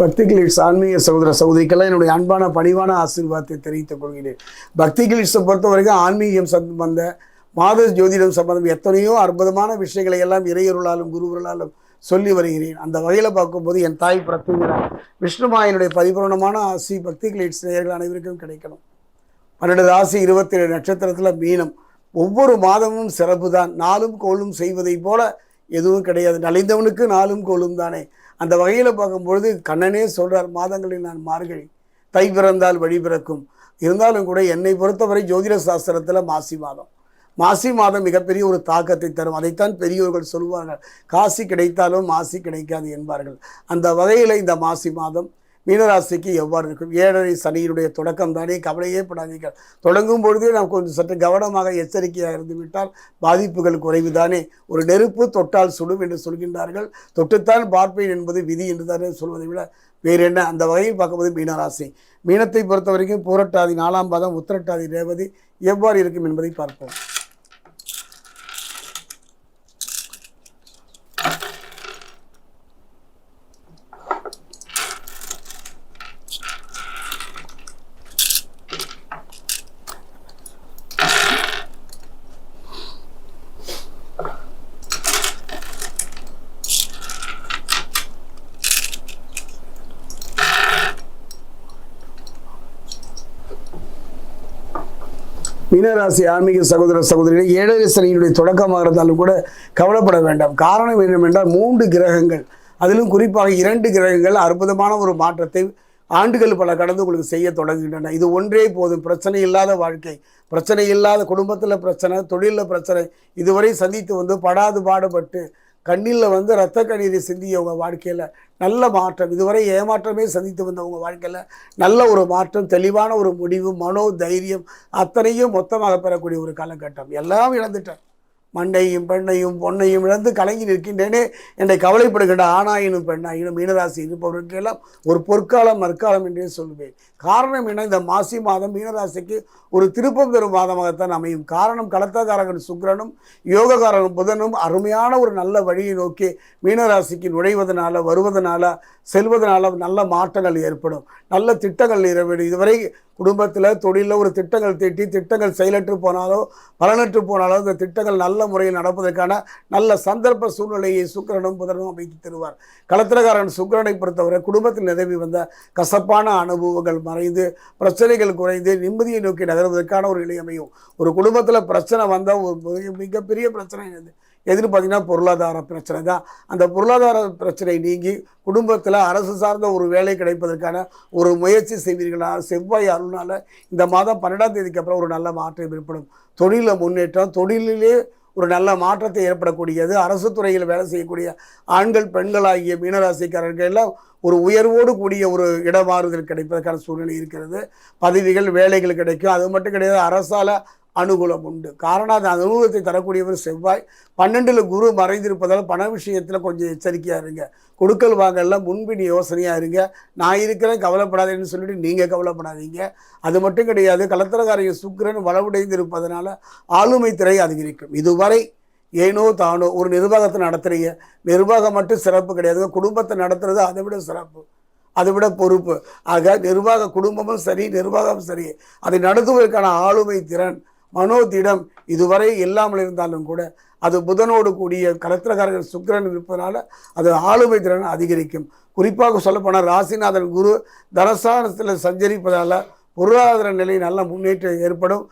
பக்தி கிளிட்ஸ் ஆன்மீக சகோதர சகோதரிக்கெல்லாம் என்னுடைய அன்பான பணிவான ஆசீர்வாதத்தை தெரிவித்துக் கொள்கிறேன். பக்தி கிளிட்ஸை பொறுத்த வரைக்கும் ஆன்மீகம் சம்பந்த மாத ஜோதிடம் சம்பந்தம் எத்தனையோ அற்புதமான விஷயங்களை எல்லாம் இறையருளாலும் குருவர்களாலும் சொல்லி வருகிறேன். அந்த வகையில் பார்க்கும்போது என் தாய் பிரத்திங்கிற விஷ்ணுமாயனுடைய பரிபூர்ணமான ஆசி பக்தி கிளிட்ஸ் நேயர்கள் அனைவருக்கும் கிடைக்கணும். பன்னெண்டு ராசி இருபத்தி ஏழு நட்சத்திரத்தில் மீனம். ஒவ்வொரு மாதமும் சிறப்பு தான் நாளும் கோளும் செய்வதைப் போல எதுவும் கிடையாது. நலிந்தவனுக்கு நாளும் கோளும் தானே. அந்த வகையில் பார்க்கும்பொழுது கண்ணனே சொல்கிறார் மாதங்களில் நான் மார்கழி. தை பிறந்தால் வழி பிறக்கும். இருந்தாலும் கூட என்னை பொறுத்தவரை ஜோதிட சாஸ்திரத்தில் மாசி மாதம். மாசி மாதம் மிகப்பெரிய ஒரு தாக்கத்தை தரும். அதைத்தான் பெரியோர்கள் சொல்வார்கள். காசி கிடைத்தாலும் மாசி கிடைக்காது என்பார்கள். அந்த வகையில் இந்த மாசி மாதம் மீனராசிக்கு எவ்வாறு இருக்கும்? ஏழரை சனியினுடைய தொடக்கம் தானே? கவலையே படாதீர்கள். தொடங்கும் பொழுதே நாம் கொஞ்சம் சற்று கவனமாக எச்சரிக்கையாக இருந்துவிட்டால் பாதிப்புகள் குறைவு தானே? ஒரு நெருப்பு தொட்டால் சுடும் என்று சொல்கின்றார்கள். தொட்டுத்தான் பார்ப்பேன் என்பது விதி என்று தானே சொல்வதை விட வேறு என்ன? அந்த வகையில் பார்க்கும்போது மீனராசி. மீனத்தை பொறுத்த வரைக்கும் பூரட்டாதி நாலாம் பாதம் உத்திரட்டாதி ரேவதி எவ்வாறு இருக்கும் என்பதை பார்ப்போம். மீனராசி ஆன்மீக சகோதர சகோதரிகளை ஏழரை சனியினுடைய தொடக்கமாக இருந்தாலும் கூட கவலைப்பட வேண்டாம். காரணம் என்னவென்றால் மூன்று கிரகங்கள். அதிலும் குறிப்பாக இரண்டு கிரகங்கள் அற்புதமான ஒரு மாற்றத்தை ஆண்டுகள் பல கடந்து உங்களுக்கு செய்ய தொடங்குகின்றன. இது ஒன்றே போதும். பிரச்சனை இல்லாத வாழ்க்கை பிரச்சனை இல்லாத குடும்பத்தில் பிரச்சனை தொழிலில் பிரச்சனை இதுவரை சந்தித்து வந்து படாது பாடுபட்டு கண்ணில் வந்து ரத்த கண்ணீரை சிந்திய வாழ்க்கையில் நல்ல மாற்றம். இதுவரை ஏமாற்றமே சந்தித்து வந்தவங்க வாழ்க்கையில் நல்ல ஒரு மாற்றம் தெளிவான ஒரு முடிவு மனோ தைரியம் அத்தனையும் மொத்தமாக பெறக்கூடிய ஒரு காலகட்டம். எல்லாம் இழந்துட்டேன். மண்ணையும் பெண்ணையும் பொன்னையும் இழந்து கலங்கி நிற்கின்றேனே என்னை கவலைப்படுகின்ற ஆணாயினும் பெண்ணாயினும் மீனராசி இருப்பவர்களுக்கெல்லாம் ஒரு பொற்காலம் மற்காலம் என்றே சொல்வேன் காரணம் என்ன? இந்த மாசி மாதம் மீனராசிக்கு ஒரு திருப்பம் தரும் மாதமாகத்தான் அமையும். காரணம் கலத்தகாரகன் சுக்கிரனும் யோகக்காரகன் புதனும் அருமையான ஒரு நல்ல வழியை நோக்கி மீனராசிக்கு நுழைவதனால வருவதனால செல்வதனால நல்ல மாற்றங்கள் ஏற்படும். நல்ல திட்டங்கள் நிறைவேறும். இதுவரை குடும்பத்தில் தொழிலில் ஒரு திட்டங்கள் தீட்டி திட்டங்கள் செயலற்று போனாலோ பலனற்று போனாலோ இந்த திட்டங்கள் நல்ல முறையில் நடப்பதற்கான நல்ல சந்தர்ப்ப சூழ்நிலையை சுக்கிரனும் புதனும் அமைத்து தருவார். களத்திரக்காரன் சுக்கிரனை பொறுத்தவரை குடும்பத்தில் நிலவி வந்த கசப்பான அனுபவங்கள் மறைந்து பிரச்சனைகள் குறைந்து நிம்மதியை நோக்கி நகர்வதற்கான ஒரு நிலை அமையும் ஒரு குடும்பத்தில் பிரச்சனை வந்தால் ஒரு மிக- மிகப்பெரிய பிரச்சனை என்னது எதுன்னு பார்த்தீங்கன்னா பொருளாதார பிரச்சனை தான். அந்த பொருளாதார பிரச்சனை நீங்கி குடும்பத்தில் அரசு சார்ந்த ஒரு வேலை கிடைப்பதற்கான ஒரு முயற்சி செய்வீர்களா? செவ்வாய் அருள்னால இந்த மாதம் பன்னெண்டாம் தேதிக்கு அப்புறம் ஒரு நல்ல மாற்றம் ஏற்படும். தொழிலில் முன்னேற்றம் தொழிலிலே ஒரு நல்ல மாற்றத்தை ஏற்படக்கூடியது. அரசு துறையில் வேலை செய்யக்கூடிய ஆண்கள் பெண்கள் ஆகிய மீனராசிக்காரர்கள் எல்லாம் ஒரு உயர்வோடு கூடிய ஒரு இடமாறுதல் கிடைப்பதற்கான சூழ்நிலை இருக்கிறது. பதவிகள் வேலைகள் கிடைக்கும். அது மட்டும் கிடையாது அரசால் அனுகூலம் உண்டு. காரணம் அது அனுகூலத்தை தரக்கூடியவர் செவ்வாய். பன்னெண்டில் குரு மறைந்திருப்பதால் பண விஷயத்தில் கொஞ்சம் எச்சரிக்கையாக இருங்க. கொடுக்கல் வாங்கல முன்பின் யோசனையாக இருங்க. நான் இருக்கிறேன் கவலைப்படாதேன்னு சொல்லிட்டு நீங்கள் கவலைப்படாதீங்க. அது மட்டும் கிடையாது கலத்திரக்காரங்க சுக்கிரன் வளவுடைந்து இருப்பதனால ஆளுமை திரை அதிகரிக்கும். இதுவரை ஏனோ தானோ ஒரு நிர்வாகத்தை நடத்துகிறீங்க நிர்வாகம் மட்டும் சிறப்பு கிடையாது. குடும்பத்தை நடத்துறது அதை விட சிறப்பு. அதை விட பொறுப்பு. ஆக நிர்வாக குடும்பமும் சரி நிர்வாகம் சரி. அதை நடத்துவதற்கான ஆளுமை திறன் மனோதிடம் இதுவரை இல்லாமல் இருந்தாலும் கூட அது புதனோடு கூடிய கலத்திரகாரர்கள் சுக்கிரன் இருப்பதனால அது ஆளுமை திறன் அதிகரிக்கும். குறிப்பாக சொல்லப்போனால் ராசிநாதன் குரு தனசானத்தில் சஞ்சரிப்பதால் பொருளாதார நிலை நல்ல முன்னேற்றம் ஏற்படும்.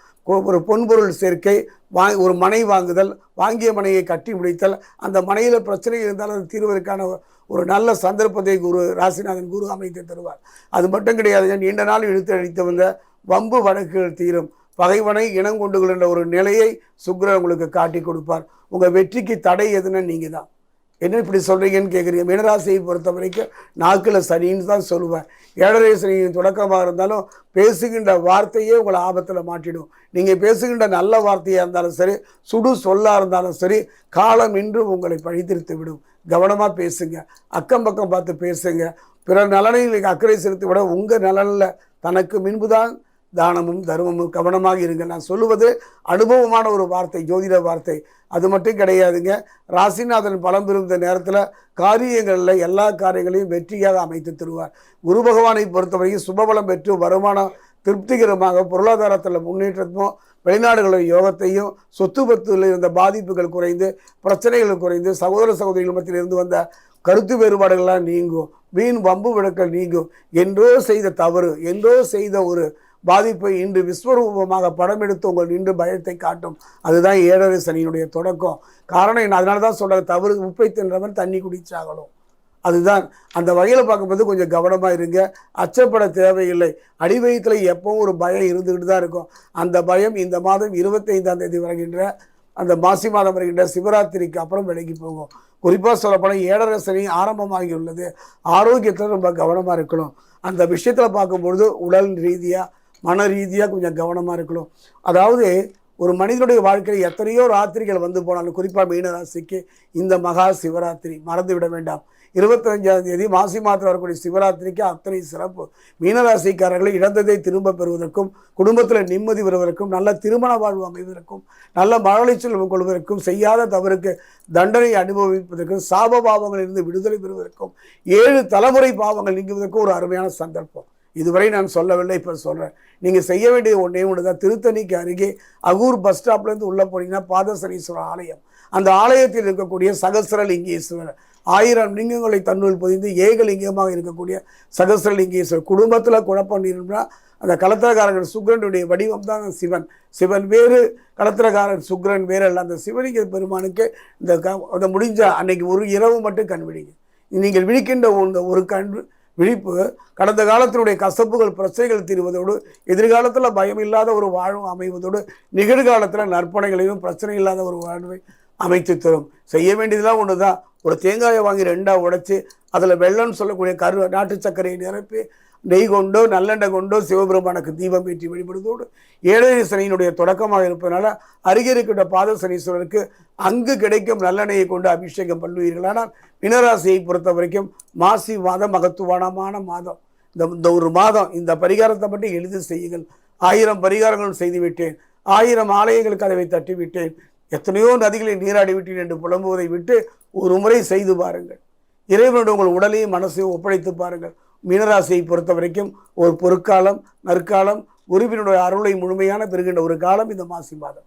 ஒரு பொன்பொருள் சேர்க்கை வா ஒரு மனை வாங்குதல் வாங்கிய மனையை கட்டி முடித்தல் அந்த மனையில் பிரச்சனை இருந்தாலும் அது தீர்வதற்கான ஒரு நல்ல சந்தர்ப்பத்தை குரு ராசிநாதன் குரு அமைத்து தருவார். அது மட்டும் கிடையாது நீண்ட நாள் இழுத்து அடித்து வந்த வம்பு வழக்குகள் தீரும். பகைவனை இனம் ஒரு நிலையை சுக்கிரன் உங்களுக்கு காட்டி கொடுப்பார். உங்கள் வெற்றிக்கு தடை எதுன்னு நீங்கள் தான். என்ன இப்படி சொல்கிறீங்கன்னு கேட்குறீங்க மீனராசியை பொறுத்த வரைக்கும் நாக்கில் சனின்னு தான் சொல்லுவேன். ஏழரை சனியின் தொடக்கமாக இருந்தாலும் பேசுகின்ற வார்த்தையே உங்களை ஆபத்தில் மாட்டிடும். நீங்கள் பேசுகின்ற நல்ல வார்த்தையாக இருந்தாலும் சரி சுடு சொல்லாக இருந்தாலும் சரி காலம் இன்று உங்களை பழித்திருத்து விடும். கவனமாக பேசுங்க. அக்கம் பக்கம் பார்த்து பேசுங்க. பிற நலனில் நீங்கள் அக்கறை செலுத்தி விட உங்கள் நலனில் தனக்கு முன்புதான் தானமும் தர்மமும் கவனமாக இருங்கள். நான் சொல்லுவது அனுபவமான ஒரு வார்த்தை ஜோதிட வார்த்தை. அது மட்டும் கிடையாதுங்க. ராசிநாதன் பலம் பெறும் நேரத்தில் காரியங்களில் எல்லா காரியங்களையும் வெற்றியாக அமைத்து தருவார். குரு பகவானை பொறுத்தவரைக்கும் சுபபலம் பெற்று வருமானம் திருப்திகரமாக பொருளாதாரத்தில் முன்னேற்றமும் வெளிநாடுகளின் யோகத்தையும் சொத்து பத்தில் இருந்த பாதிப்புகள் குறைந்து பிரச்சனைகள் குறைந்து சகோதர சகோதரிகள் மத்தியில் இருந்து வந்த கருத்து வேறுபாடுகள்லாம் நீங்கும். வீண் வம்பு விளக்கல் நீங்கும். என்றோ செய்த தவறு என்றோ செய்த ஒரு பாதிப்பை இன்று விஸ்வரூபமாக படம் எடுத்து உங்கள் நின்று பயத்தை காட்டும். அதுதான் ஏழரை சனியினுடைய தொடக்கம். காரணம் என்ன? அதனால தான் சொல்ற தவறு உப்பை தின்றவன் தண்ணி குடிச்சாகணும். அதுதான். அந்த வகையில் பார்க்கும்போது கொஞ்சம் கவனமாக இருங்க. அச்சப்பட தேவையில்லை. அடி எப்பவும் ஒரு பயம் இருந்துக்கிட்டு தான் இருக்கும். அந்த பயம் இந்த மாதம் இருபத்தைந்தாம் தேதி வருகின்ற அந்த மாசி மாதம் வருகின்ற சிவராத்திரிக்கு அப்புறம் விலகி போகும். குறிப்பாக சொல்லப்போனால் ஏழரை சனி ஆரம்பமாகி உள்ளது. ஆரோக்கியத்தில் ரொம்ப கவனமாக இருக்கணும். அந்த விஷயத்தில் பார்க்கும்பொழுது உடல் ரீதியாக மன ரீதியாக கொஞ்சம் கவனமாக இருக்கணும். அதாவது ஒரு மனிதனுடைய வாழ்க்கையில் எத்தனையோ ராத்திரிகள் வந்து போனாலும் குறிப்பாக மீன ராசிக்கு இந்த மகா சிவராத்திரி மறந்து விட வேண்டாம். இருபத்தஞ்சாம் தேதி மாசி மாதத்தில் வரக்கூடிய சிவராத்திரிக்கு அத்தனை சிறப்பு. மீனராசிக்காரர்களை இழந்ததை திரும்ப பெறுவதற்கும் குடும்பத்தில் நிம்மதி வருவதற்கும் நல்ல திருமண வாழ்வு அமைவதற்கும் நல்ல மழலைச்சல் கொள்வதற்கும் செய்யாத தவறுக்கு தண்டனை அனுபவிப்பதற்கும் சாப பாவங்களிலிருந்து விடுதலை பெறுவதற்கும் ஏழு தலைமுறை பாவங்கள் நீங்குவதற்கும் ஒரு அருமையான சந்தர்ப்பம். இதுவரை நான் சொல்லவில்லை இப்போ சொல்கிறேன் நீங்கள் செய்ய வேண்டிய ஒன்றே ஒன்று தான். திருத்தணிக்கு அருகே அகூர் பஸ் ஸ்டாப்லேருந்து உள்ளே போனீங்கன்னா பாதசனீஸ்வரர் ஆலயம். அந்த ஆலயத்தில் இருக்கக்கூடிய சகசரலிங்கேஸ்வரர் ஆயிரம் லிங்கங்களை தன்னுள் பொதிந்து ஏகலிங்கமாக இருக்கக்கூடிய சகசரலிங்கேஸ்வரர் குடும்பத்தில் குழப்பம் இருந்தா அந்த கலத்திரக்காரர்கள் சுக்கிரனுடைய வடிவம் தான் சிவன். சிவன் வேறு கலத்திரக்காரன் சுக்கிரன் வேறு அல்ல அந்த சிவலிங்க பெருமானுக்கு இந்த க அதை முடிஞ்ச அன்னைக்கு ஒரு இரவு மட்டும் கண் விழிங்க நீங்கள் விழிக்கின்ற இந்த ஒரு கண் விழிப்பு கடந்த காலத்தினுடைய கசப்புகள் பிரச்சனைகள் தீர்வதோடு எதிர்காலத்தில் பயம் இல்லாத ஒரு வாழ்வு அமைவதோடு நிகழ்காலத்தில் நற்பனைகளையும் பிரச்சனை இல்லாத ஒரு வாழ்வை அமைத்து தரும். செய்ய வேண்டியதெல்லாம் ஒன்று தான் ஒரு தேங்காயை வாங்கி ரெண்டாக உடைச்சி அதில் வெள்ளம்னு சொல்லக்கூடிய கரு நாட்டு சர்க்கரையை நிரப்பி நெய் கொண்டோ நல்லெண்ணெய் கொண்டோ சிவபெருமானுக்கு தீபம் ஏற்றி வழிபடுவதோடு ஏழரை சனியினுடைய தொடக்கமாக இருப்பதனால அருகே இருக்கின்ற பாத சனீஸ்வரருக்கு அங்கு கிடைக்கும் நல்லெண்ணெயை கொண்டு அபிஷேகம் பண்ணுவீர்கள். ஆனால் மீனராசியை பொறுத்த வரைக்கும் மாசி மாதம் மகத்துவமான மாதம். இந்த இந்த ஒரு மாதம் இந்த பரிகாரத்தை மட்டும் எளிது செய்யுங்கள். ஆயிரம் பரிகாரங்களும் செய்துவிட்டேன் ஆயிரம் ஆலயங்களுக்கு அதை தட்டிவிட்டேன் எத்தனையோ நதிகளை நீராடி விட்டேன் என்று புலம்புவதை விட்டு ஒரு முறை செய்து பாருங்கள். இறைவனோட உங்கள் உடலையும் மனசையும் ஒப்படைத்து பாருங்கள். மீனராசியை பொறுத்த வரைக்கும் ஒரு பொற்காலம் நற்காலம் குருவினுடைய அருளை முழுமையான பெறுகின்ற ஒரு காலம் இந்த மாசி மாதம்.